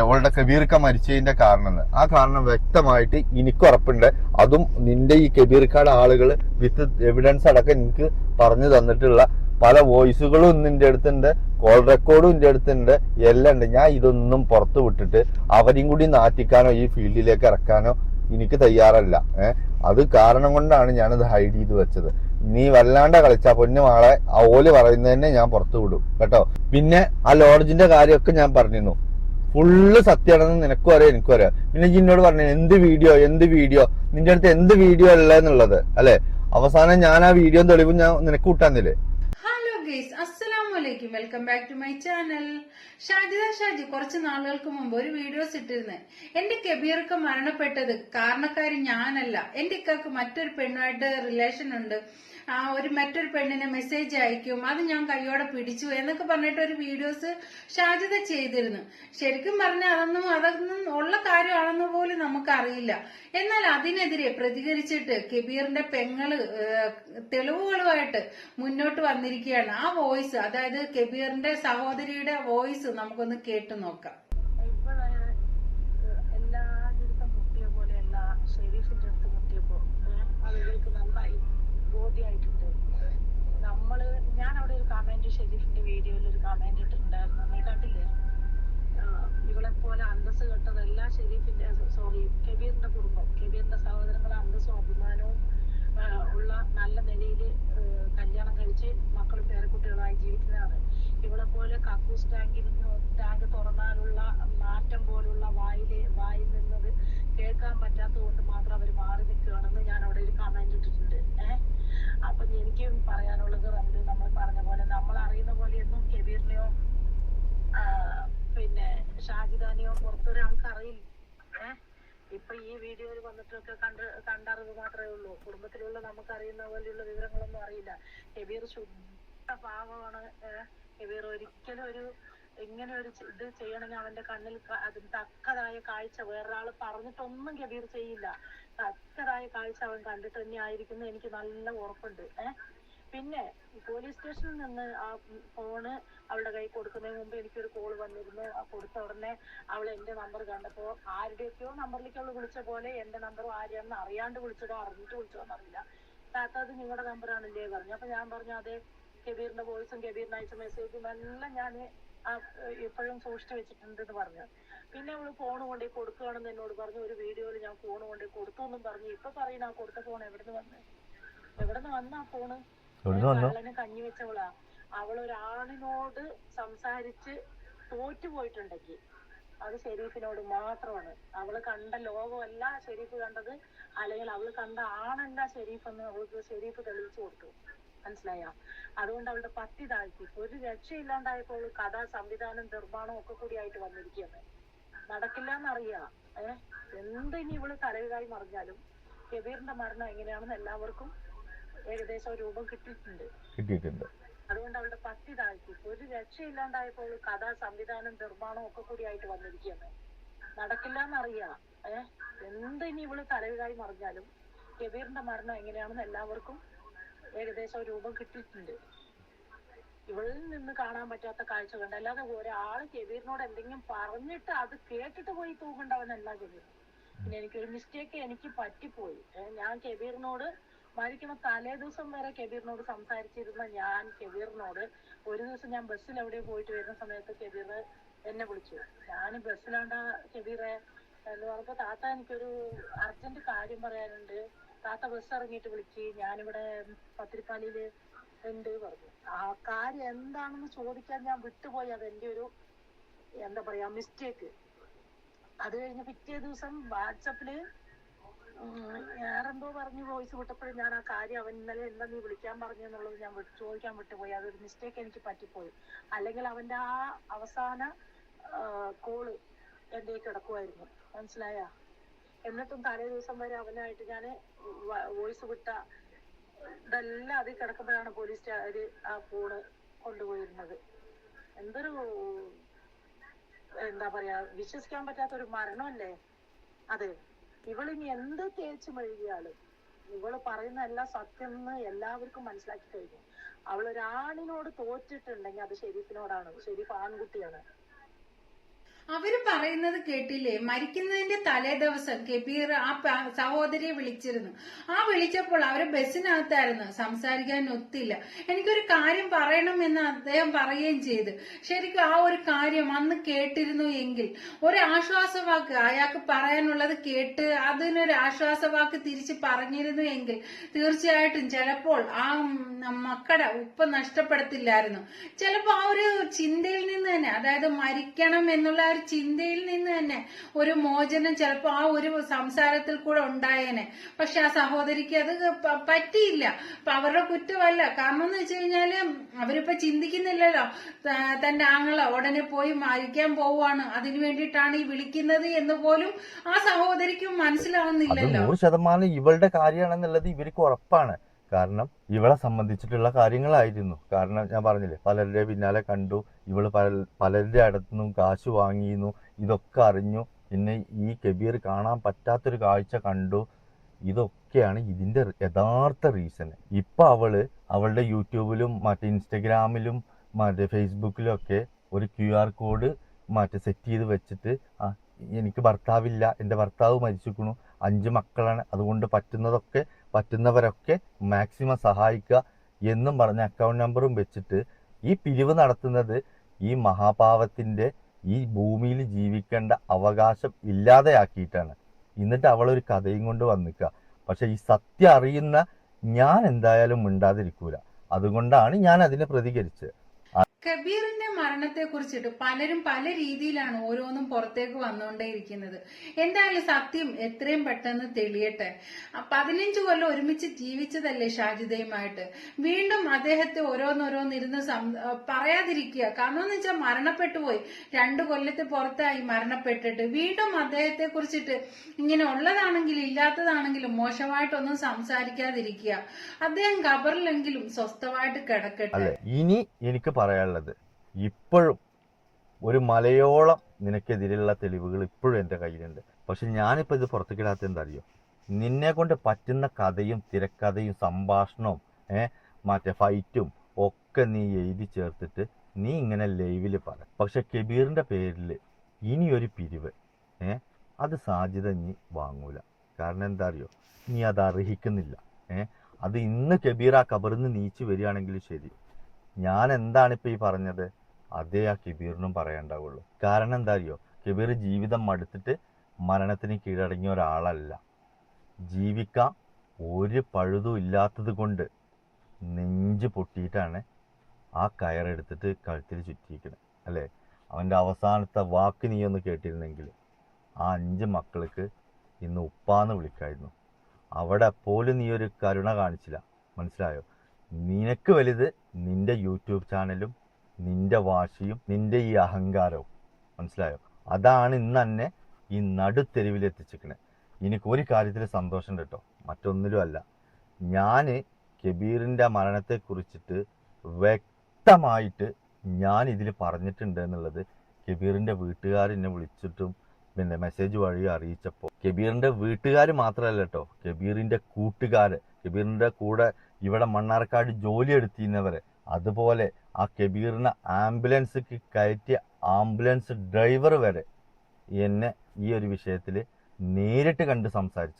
അവളുടെ കബീർക്ക മരിച്ചതിന്റെ കാരണം. ആ കാരണം വ്യക്തമായിട്ട് എനിക്ക് ഉറപ്പുണ്ട്. അതും നിന്റെ ഈ കബീർക്കാട് ആളുകൾ വിത്ത് എവിഡൻസ് അടക്കം എനിക്ക് പറഞ്ഞു തന്നിട്ടുള്ള പല വോയിസുകളും നിന്റെ അടുത്തുണ്ട് കോൾ റെക്കോർഡും നിന്റെ അടുത്തുണ്ട് എല്ലാം ഉണ്ട്. ഞാൻ ഇതൊന്നും പുറത്തു വിട്ടിട്ട് അവരെയും കൂടി നാറ്റിക്കാനോ ഈ ഫീൽഡിലേക്ക് ഇറക്കാനോ എനിക്ക് തയ്യാറല്ല. അത് കാരണം കൊണ്ടാണ് ഞാനത് ഹൈഡ് ചെയ്ത് വെച്ചത്. നീ വല്ലാണ്ട് കളിച്ച പൊന്നു മാളെ. ആ ഓൽ പറയുന്നതന്നെ ഞാൻ പുറത്തു വിടും. കേട്ടോ? പിന്നെ ആ ലോഡ്ജിന്റെ കാര്യമൊക്കെ ഞാൻ പറഞ്ഞിരുന്നു. ഫുള്ള് സത്യമാണെന്ന് നിനക്കും അറിയാം എനിക്കും അറിയാം. പിന്നെ ജിന്നോട് പറഞ്ഞു എന്ത് വീഡിയോ എന്ത് വീഡിയോ? നിന്റെ അടുത്ത് എന്ത് വീഡിയോ ഉള്ളതെന്നുള്ളത്? അല്ലെ? അവസാനം ഞാൻ ആ വീഡിയോ തെളിവും ഞാൻ നിനക്ക് കൂട്ടാന്നില്ലേ ഹലോ ഗൈസ് അസ്സലാമു അലൈക്കും welcome back to my channel Shajida Shaji കുറച്ച് നാളുകൾക്ക് മുമ്പ് ഒരു വീഡിയോസ് ഇട്ടിരുന്നു. എന്റെ കബീർക്ക് മരണപ്പെട്ടത് കാരണക്കാരി ഞാനല്ല. എന്റെ ഇക്കാക്ക് മറ്റൊരു പെണ്ണുമായിട്ട് റിലേഷൻ ഉണ്ട്. ആ ഒരു മറ്റൊരു പെണ്ണിനെ മെസ്സേജ് അയക്കും. അത് ഞാൻ കൈയോടെ പിടിച്ചു എന്നൊക്കെ പറഞ്ഞിട്ട് ഒരു വീഡിയോസ് ഷാജിദ ചെയ്തിരുന്നു. ശരിക്കും പറഞ്ഞാൽ അതൊന്നും അതൊന്നും ഉള്ള കാര്യമാണെന്ന് പോലും നമുക്കറിയില്ല. എന്നാൽ അതിനെതിരെ പ്രതികരിച്ചിട്ട് കബീറിന്റെ പെങ്ങൾ തെളിവുകളുമായിട്ട് മുന്നോട്ട് വന്നിരിക്കുകയാണ്. ആ വോയിസ് അതായത് കബീറിന്റെ സഹോദരിയുടെ വോയിസ് നമുക്കൊന്ന് കേട്ടു നോക്കാം. എല്ലാ നന്നായി ഞാൻ അവിടെ ഒരു കമന്റ് ഷെരീഫിന്റെ വീഡിയോയിൽ ഒരു കമന്റ് നീ കണ്ടില്ലേ? ഇവളെ പോലെ ഷെരീഫിന്റെ കുടുംബം. കബീറിന്റെ സഹോദരങ്ങളെ അന്തസ്സും അഭിമാനവും ഉള്ള നല്ല നിലയിൽ കല്യാണം കഴിച്ച് കക്കൂസ് ടാങ്കിൽ ടാങ്ക് തുറന്നാലുള്ള മാറ്റം പോലുള്ള വായിൽ വായിൽ നിന്നത് കേൾക്കാൻ പറ്റാത്തത് കൊണ്ട് മാത്രം അവർ മാറി നിൽക്കുകയാണെന്ന് ഞാൻ അവിടെ ഒരു കമന്റ് ഇട്ടിട്ടുണ്ട്. ഏഹ് അപ്പൊ എനിക്ക് പറയാനുള്ളത് റംലു നമ്മൾ പറഞ്ഞ പോലെ നമ്മൾ അറിയുന്ന പോലെയൊന്നും കെബീറിനെയോ പിന്നെ ഷാജിദാനെയോ പുറത്തൊരാൾക്ക് അറിയില്ല ഏഹ് ഇപ്പൊ ഈ വീഡിയോയിൽ വന്നിട്ടൊക്കെ കണ്ട് കണ്ടറിവ് മാത്രമേ ഉള്ളൂ. കുടുംബത്തിലുള്ള നമുക്ക് അറിയുന്ന പോലെയുള്ള വിവരങ്ങളൊന്നും അറിയില്ല. കെബീർ ശുദ്ധ പാവമാണ്. ഏഹ് കബീർ ഒരിക്കലും ഒരു ഇങ്ങനെ ഒരു ഇത് ചെയ്യണമെങ്കിൽ അവന്റെ കണ്ണിൽ അതിന് തക്കതായ കാഴ്ച വേറൊരാൾ പറഞ്ഞിട്ടൊന്നും കബീർ ചെയ്യില്ല. തക്കതായ കാഴ്ച അവൻ കണ്ടിട്ട് തന്നെ ആയിരിക്കുന്നു എനിക്ക് നല്ല ഉറപ്പുണ്ട്. ഏഹ് പിന്നെ പോലീസ് സ്റ്റേഷനിൽ നിന്ന് ആ ഫോണ് അവളുടെ കൈ കൊടുക്കുന്നതിന് മുമ്പ് എനിക്കൊരു കോൾ വന്നിരുന്നു. കൊടുത്ത ഉടനെ അവൾ എന്റെ നമ്പർ കണ്ടപ്പോ ആരുടെയൊക്കെയോ നമ്പറിലേക്ക് അവൾ വിളിച്ച പോലെ എന്റെ നമ്പർ ആരെയാണെന്ന് അറിയാണ്ട് വിളിച്ചതോ അറിഞ്ഞിട്ട് വിളിച്ചതോ എന്നറിയില്ല. താത്ത അത് നിങ്ങളുടെ നമ്പറാണല്ലേ പറഞ്ഞു അപ്പൊ ഞാൻ പറഞ്ഞു അതെ കബീറിന്റെ വോയിസും കബീറിന് അയച്ച മെസ്സേജും എല്ലാം ഞാൻ ഇപ്പോഴും സൂക്ഷിച്ചു വെച്ചിട്ടുണ്ട് എന്ന് പറഞ്ഞു. പിന്നെ അവൾ ഫോൺ കൊണ്ടേ കൊടുക്കുകയാണെന്ന് എന്നോട് പറഞ്ഞു. ഒരു വീഡിയോയിൽ ഞാൻ ഫോൺ കൊണ്ടേ കൊടുത്തു എന്നും പറഞ്ഞു. ഇപ്പൊ പറയുന്ന ആ കൊടുത്ത ഫോൺ എവിടുന്ന് വന്ന്? എവിടുന്ന് വന്ന ആ ഫോണ് കള്ളന് കഞ്ഞി വെച്ചവളാ. അവൾ ഒരാണിനോട് സംസാരിച്ച് തോറ്റു പോയിട്ടുണ്ടെങ്കിൽ അത് ഷെരീഫിനോട് മാത്രമാണ്. അവൾ കണ്ട ലോകമല്ല ഷെരീഫ് കണ്ടത് അല്ലെങ്കിൽ അവൾ കണ്ട ആണല്ല ഷെരീഫ് എന്ന് അവൾക്ക് ഷെരീഫ് തെളിയിച്ചു കൊടുത്തു. മനസ്സിലായ? അതുകൊണ്ട് അവളുടെ പത്തി താഴ്ത്തി. ഒരു രക്ഷയില്ലാണ്ടായപ്പോൾ കഥ സംവിധാനം നിർമ്മാണം ഒക്കെ കൂടി ആയിട്ട് വന്നിരിക്കുകയാണ്. നടക്കില്ല എന്നറിയാം ഏഹ് എന്ത് ഇനി ഇവൾ തലവിലായി മറിഞ്ഞാലും കബീറിന്റെ മരണം എങ്ങനെയാണെന്ന് എല്ലാവർക്കും ഏകദേശം രൂപം കിട്ടിയിട്ടുണ്ട്. കിട്ടിയിട്ടുണ്ട്. അതുകൊണ്ട് അവളുടെ പത്തി താഴ്ത്തി. ഒരു രക്ഷയില്ലാണ്ടായപ്പോൾ കഥ സംവിധാനം നിർമ്മാണം ഒക്കെ കൂടി ആയിട്ട് വന്നിരിക്കുകയാണ്. നടക്കില്ല എന്നറിയാം ഏഹ് എന്ത് ഇനി ഇവൾ തലവിലായി മറിഞ്ഞാലും കബീറിന്റെ മരണം എങ്ങനെയാണെന്ന് എല്ലാവർക്കും ഏകദേശം രൂപം കിട്ടിയിട്ടുണ്ട്. ഇവളിൽ നിന്ന് കാണാൻ പറ്റാത്ത കാഴ്ച കണ്ട് അല്ലാതെ ഒരാൾ കെബീറിനോട് എന്തെങ്കിലും പറഞ്ഞിട്ട് അത് കേട്ടിട്ട് പോയി തൂക്കണ്ടവനല്ല കെബീർ പിന്നെ എനിക്കൊരു മിസ്റ്റേക്ക് എനിക്ക് പറ്റിപ്പോയി. ഞാൻ കെബീറിനോട് മരിക്കുന്ന തലേ ദിവസം വരെ കെബീറിനോട് സംസാരിച്ചിരുന്ന ഞാൻ കെബീറിനോട് ഒരു ദിവസം ഞാൻ ബസ്സിൽ എവിടെ പോയിട്ട് വരുന്ന സമയത്ത് കെബീർ എന്നെ വിളിച്ചു. ഞാൻ ബസ്സിലാണ്ട കെബീറെ എന്ന് പറഞ്ഞപ്പോ താത്ത എനിക്കൊരു അർജന്റ് കാര്യം പറയാനുണ്ട്. താത്ത ബസ് ഇറങ്ങിയിട്ട് വിളിച്ച് ഞാനിവിടെ പത്തിരിപ്പാലിയിൽ ഉണ്ട് പറഞ്ഞു. ആ കാര്യം എന്താണെന്ന് ചോദിക്കാൻ ഞാൻ വിട്ടുപോയി. അത് എന്റെ ഒരു എന്താ പറയാ മിസ്റ്റേക്ക് അത് കഴിഞ്ഞ് പിറ്റേ ദിവസം വാട്സപ്പിൽ വേറെന്തോ പറഞ്ഞു വോയിസ് വിട്ടപ്പോഴും ഞാൻ ആ കാര്യം അവൻ ഇന്നലെ എന്താ നീ വിളിക്കാൻ പറഞ്ഞു എന്നുള്ളത് ഞാൻ ചോദിക്കാൻ വിട്ടുപോയി. അതൊരു മിസ്റ്റേക്ക് എനിക്ക് പറ്റിപ്പോയി. അല്ലെങ്കിൽ അവന്റെ ആ അവസാന കോൾ എന്റെ കിടക്കുമായിരുന്നു മനസ്സിലായ? എന്നിട്ടും തലേ ദിവസം വരെ അവനായിട്ട് ഞാൻ വോയിസ് വിട്ട ഇതെല്ലാം അതിൽ കിടക്കുമ്പോഴാണ് പോലീസുകാര് ആ ഫോണ് കൊണ്ടുപോയിരുന്നത്. എന്തൊരു എന്താ പറയാ വിശ്വസിക്കാൻ പറ്റാത്ത ഒരു മരണമല്ലേ? അതെ. ഇവളിനി എന്ത് തേച്ച് മെഴുകിയാലും ഇവൾ പറയുന്ന എല്ലാം സത്യം എന്ന് എല്ലാവർക്കും മനസ്സിലാക്കി കഴിഞ്ഞു. അവൾ ഒരാണിനോട് തോറ്റിട്ടുണ്ടെങ്കിൽ അത് ഷെരീഫിനോടാണ് ഷെരീഫ് ആൺകുട്ടിയാണ്. അവർ പറയുന്നത് കേട്ടില്ലേ? മരിക്കുന്നതിന്റെ തലേ ദിവസം കബീർ ആ സഹോദരിയെ വിളിച്ചിരുന്നു. ആ വിളിച്ചപ്പോൾ അവർ ബസ്സിനകത്തായിരുന്നു. സംസാരിക്കാൻ ഒത്തില്ല. എനിക്കൊരു കാര്യം പറയണം എന്ന് അദ്ദേഹം പറയുകയും ചെയ്തു. ശരിക്കും ആ ഒരു കാര്യം അന്ന് കേട്ടിരുന്നു എങ്കിൽ ഒരു ആശ്വാസവാക്ക് അയാൾക്ക് പറയാനുള്ളത് കേട്ട് അതിനൊരു ആശ്വാസവാക്ക് തിരിച്ച് പറഞ്ഞിരുന്നു എങ്കിൽ തീർച്ചയായിട്ടും ചിലപ്പോൾ ആ മക്കളുടെ ഉപ്പ് നഷ്ടപ്പെടുത്തില്ലായിരുന്നു. ചിലപ്പോൾ ആ ഒരു ചിന്തയിൽ നിന്ന് തന്നെ അതായത് മരിക്കണം എന്നുള്ള ഒരു ചിന്തയിൽ നിന്ന് തന്നെ ഒരു മോചനം ചിലപ്പോൾ ആ ഒരു സംസാരത്തിൽ കൂടെ ഉണ്ടായേനെ. പക്ഷെ ആ സഹോദരിക്ക് അത് പറ്റിയില്ല. അപ്പൊ അവരുടെ കുറ്റമല്ല. കാരണം എന്ന് വെച്ച് കഴിഞ്ഞാൽ അവരിപ്പോ ചിന്തിക്കുന്നില്ലല്ലോ. തന്റെ ആങ്ങള ഉടനെ പോയി മരിക്കാൻ പോവാണ് അതിനു വേണ്ടിയിട്ടാണ് ഈ വിളിക്കുന്നത് എന്ന് പോലും ആ സഹോദരിക്കും മനസ്സിലാവുന്നില്ലല്ലോ. നൂറ് ശതമാനം ഇവളുടെ കാര്യമാണെന്നുള്ളത് ഇവർക്ക് ഉറപ്പാണ്. കാരണം ഇവളെ സംബന്ധിച്ചിട്ടുള്ള കാര്യങ്ങളായിരുന്നു. കാരണം ഞാൻ പറഞ്ഞില്ലേ പലരുടെ പിന്നാലെ കണ്ടു ഇവൾ പല പലരുടെ അടുത്തുനിന്നും കാശ് വാങ്ങിയിരുന്നു ഇതൊക്കെ അറിഞ്ഞു. പിന്നെ ഈ കബീർ കാണാൻ പറ്റാത്തൊരു കാഴ്ച കണ്ടു. ഇതൊക്കെയാണ് ഇതിന്റെ യഥാർത്ഥ റീസൺ ഇപ്പം അവൾ അവളുടെ യൂട്യൂബിലും മറ്റേ ഇൻസ്റ്റഗ്രാമിലും മറ്റേ ഫേസ്ബുക്കിലും ഒക്കെ ഒരു ക്യു ആർ കോഡ് മറ്റേ സെറ്റ് ചെയ്ത് വെച്ചിട്ട് എനിക്ക് ഭർത്താവില്ല എന്റെ ഭർത്താവ് മരിച്ചിരിക്കണു അഞ്ച് മക്കളാണ്. അതുകൊണ്ട് പറ്റുന്നതൊക്കെ പറ്റുന്നവരൊക്കെ മാക്സിമം സഹായിക്കുക എന്നും പറഞ്ഞ അക്കൗണ്ട് നമ്പറും വെച്ചിട്ട് ഈ പിരിവ് നടത്തുന്നത് ഈ മഹാഭാവത്തിന്റെ ഈ ഭൂമിയിൽ ജീവിക്കേണ്ട അവകാശം ഇല്ലാതെയാക്കിയിട്ടാണ്. എന്നിട്ട് അവളൊരു കഥയും കൊണ്ട് വന്നിക്കുക. പക്ഷേ ഈ സത്യം അറിയുന്ന ഞാൻ എന്തായാലും മിണ്ടാതിരിക്കൂല. അതുകൊണ്ടാണ് ഞാൻ അതിനെ പ്രതികരിച്ചത്. കബീറിന്റെ മരണത്തെ കുറിച്ചിട്ട് പലരും പല രീതിയിലാണ് ഓരോന്നും പുറത്തേക്ക് വന്നുകൊണ്ടേയിരിക്കുന്നത്. എന്തായാലും സത്യം എത്രയും പെട്ടെന്ന് തെളിയട്ടെ. പതിനഞ്ച് കൊല്ലം ഒരുമിച്ച് ജീവിച്ചതല്ലേ ഷാജിദയുമായിട്ട്? വീണ്ടും അദ്ദേഹത്തെ ഓരോന്നോരോന്നിരുന്ന് പറയാതിരിക്കുക. കാരണം എന്ന് വെച്ചാൽ മരണപ്പെട്ടു പോയി. രണ്ടു കൊല്ലത്തെ പുറത്തായി മരണപ്പെട്ടിട്ട്. വീണ്ടും അദ്ദേഹത്തെ കുറിച്ചിട്ട് ഇങ്ങനെ ഉള്ളതാണെങ്കിലും ഇല്ലാത്തതാണെങ്കിലും മോശമായിട്ടൊന്നും സംസാരിക്കാതിരിക്കുക. അദ്ദേഹം ഖബറിലെങ്കിലും സ്വസ്ഥമായിട്ട് കിടക്കട്ടെ. ഇനി എനിക്ക് പറയാനുള്ളത് ഇപ്പോഴും ഒരു മലയോളം നിനക്കെതിരെയുള്ള തെളിവുകൾ ഇപ്പോഴും എന്റെ കയ്യിലുണ്ട്. പക്ഷെ ഞാനിപ്പോൾ ഇത് പുറത്തു എന്താ അറിയോ നിന്നെ കൊണ്ട് പറ്റുന്ന കഥയും തിരക്കഥയും സംഭാഷണവും ഏഹ് മറ്റേ ഫൈറ്റും ഒക്കെ നീ എഴുതി ചേർത്തിട്ട് നീ ഇങ്ങനെ ലൈവിൽ പറ. പക്ഷെ കബീറിന്റെ പേരിൽ ഇനിയൊരു പിരിവ് ഏ അത് സാധ്യത നീ വാങ്ങൂല. കാരണം എന്താ അറിയോ നീ അത് അർഹിക്കുന്നില്ല ഏ. അത് ഇന്ന് കബീർ ആ കബറിന്ന് നീച്ചു വരികയാണെങ്കിലും ശരി. ഞാൻ എന്താണ് ഇപ്പൊ ഈ പറഞ്ഞത്? അതേ ആ കിബീറിനും പറയണ്ടാവുള്ളൂ. കാരണം എന്താ അറിയോ കിബീർ ജീവിതം മടുത്തിട്ട് മരണത്തിന് കീഴടങ്ങിയ ഒരാളല്ല. ജീവിക്കാൻ ഒരു പഴുതും ഇല്ലാത്തത് കൊണ്ട് നെഞ്ച് പൊട്ടിയിട്ടാണ് ആ കയറെടുത്തിട്ട് കഴുത്തിൽ ചുറ്റിയിരിക്കുന്നത് അല്ലേ? അവന്റെ അവസാനത്തെ വാക്ക് നീ ഒന്ന് കേട്ടിരുന്നെങ്കിൽ ആ അഞ്ച് മക്കൾക്ക് ഇന്ന് ഉപ്പാന്ന് വിളിക്കായിരുന്നു. അവിടെ പോലും നീ ഒരു കരുണ കാണിച്ചില്ല. മനസ്സിലായോ? നിനക്ക് വലുത് നിന്റെ യൂട്യൂബ് ചാനലും നിന്റെ വാശിയും നിന്റെ ഈ അഹങ്കാരവും. മനസ്സിലായോ? അതാണ് ഇന്ന് തന്നെ ഈ നടുത്തെരുവിൽ എത്തിച്ചിരിക്കണേ എനിക്ക് ഒരു കാര്യത്തിൽ സന്തോഷം കേട്ടോ. മറ്റൊന്നിലും അല്ല. ഞാൻ കബീറിന്റെ മരണത്തെക്കുറിച്ചിട്ട് വ്യക്തമായിട്ട് ഞാൻ ഇതിൽ പറഞ്ഞിട്ടുണ്ട് എന്നുള്ളത് കബീറിന്റെ വീട്ടുകാർ എന്നെ വിളിച്ചിട്ടും പിന്നെ മെസ്സേജ് വഴി അറിയിച്ചപ്പോൾ. കബീറിന്റെ വീട്ടുകാർ മാത്രമല്ല കേട്ടോ. കബീറിന്റെ കൂട്ടുകാർ കബീറിന്റെ കൂടെ ഇവിടെ മണ്ണാർക്കാട് ജോലി എടുത്തിരുന്നവരെ. അതുപോലെ ആ കബീറിനെ ആംബുലൻസ് കയറ്റിയ ആംബുലൻസ് ഡ്രൈവർ വരെ എന്നെ ഈ ഒരു വിഷയത്തിൽ നേരിട്ട് കണ്ട് സംസാരിച്ചു